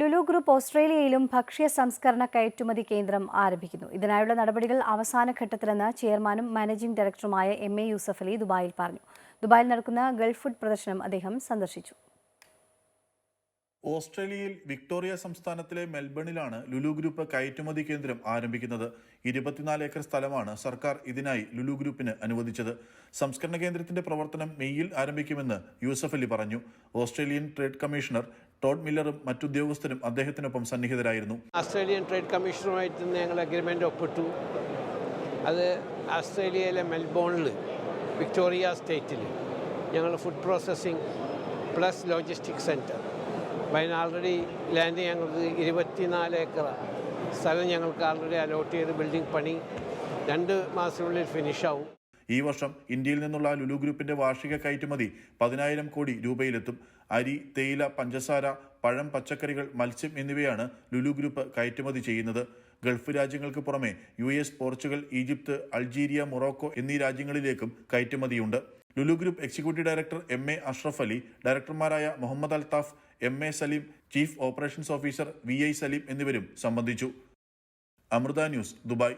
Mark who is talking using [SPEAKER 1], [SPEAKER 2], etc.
[SPEAKER 1] Lulu group ഓസ്ട്രേലിയയിലും ഭക്ഷ്യ സംസ്കരണ കയറ്റുമതി കേന്ദ്രം ആരംഭിക്കുന്നു. ഇതിനായുള്ള നടപടികൾ അവസാന ഘട്ടത്തിലെന്ന് ചെയർമാനും മാനേജിംഗ് ഡയറക്ടറുമായ എം എ യൂസഫ് അലി ദുബായിൽ പറഞ്ഞു. ദുബായിൽ നടക്കുന്ന ഗൾഫ് ഫുഡ് പ്രദർശനം അദ്ദേഹം സന്ദർശിച്ചു.
[SPEAKER 2] ഓസ്ട്രേലിയയിൽ വിക്ടോറിയ സംസ്ഥാനത്തിലെ മെൽബണിലാണ് ലുലു ഗ്രൂപ്പ് കയറ്റുമതി കേന്ദ്രം ആരംഭിക്കുന്നത്. ഇരുപത്തിനാല് ഏക്കർ സ്ഥലമാണ് സർക്കാർ ഇതിനായി ലുലു ഗ്രൂപ്പിന് അനുവദിച്ചത്. സംസ്കരണ കേന്ദ്രത്തിന്റെ പ്രവർത്തനം മെയ്യിൽ ആരംഭിക്കുമെന്ന് യൂസഫ് അലി പറഞ്ഞു. ഓസ്ട്രേലിയൻ ട്രേഡ് കമ്മീഷണർ ടോഡ് മില്ലറും മറ്റുദ്യോഗസ്ഥരും അദ്ദേഹത്തിനൊപ്പം സന്നിഹിതരായിരുന്നു.
[SPEAKER 3] ഓസ്ട്രേലിയൻ ട്രേഡ് കമ്മീഷനുമായിട്ട് ഞങ്ങൾ അഗ്രിമെന്റ് ഒപ്പിട്ടു. അത് ഓസ്ട്രേലിയയിലെ മെൽബോണിൽ വിക്ടോറിയ സ്റ്റേറ്റിൽ ഞങ്ങൾ food processing plus logistic centre wine already land ഞങ്ങൾക്ക് ഇരുപത്തിനാല് ഏക്കർ സ്ഥലം ഞങ്ങൾക്ക് ആൾറെഡി അലോട്ട് ചെയ്ത് ബിൽഡിംഗ് പണി രണ്ട് മാസത്തിനുള്ളിൽ ഫിനിഷാവും
[SPEAKER 2] ഈ വർഷം ഇന്ത്യയിൽ നിന്നുള്ള ലുലു ഗ്രൂപ്പിന്റെ വാർഷിക കയറ്റുമതി പതിനായിരം കോടി രൂപയിലെത്തും. അരി തേയില പഞ്ചസാര പഴം പച്ചക്കറികൾ മത്സ്യം എന്നിവയാണ് ലുലു ഗ്രൂപ്പ് കയറ്റുമതി ചെയ്യുന്നത്. ഗൾഫ് രാജ്യങ്ങൾക്ക് പുറമെ U S Portugal Egypt Algeria Morocco എന്നീ രാജ്യങ്ങളിലേക്കും കയറ്റുമതിയുണ്ട്. Lulu group executive director M A Ashraf Ali ഡയറക്ടർമാരായ Muhammad Althaf M A Saleem chief operations officer V I Saleem എന്നിവരും സംബന്ധിച്ചു. Amrita news Dubai.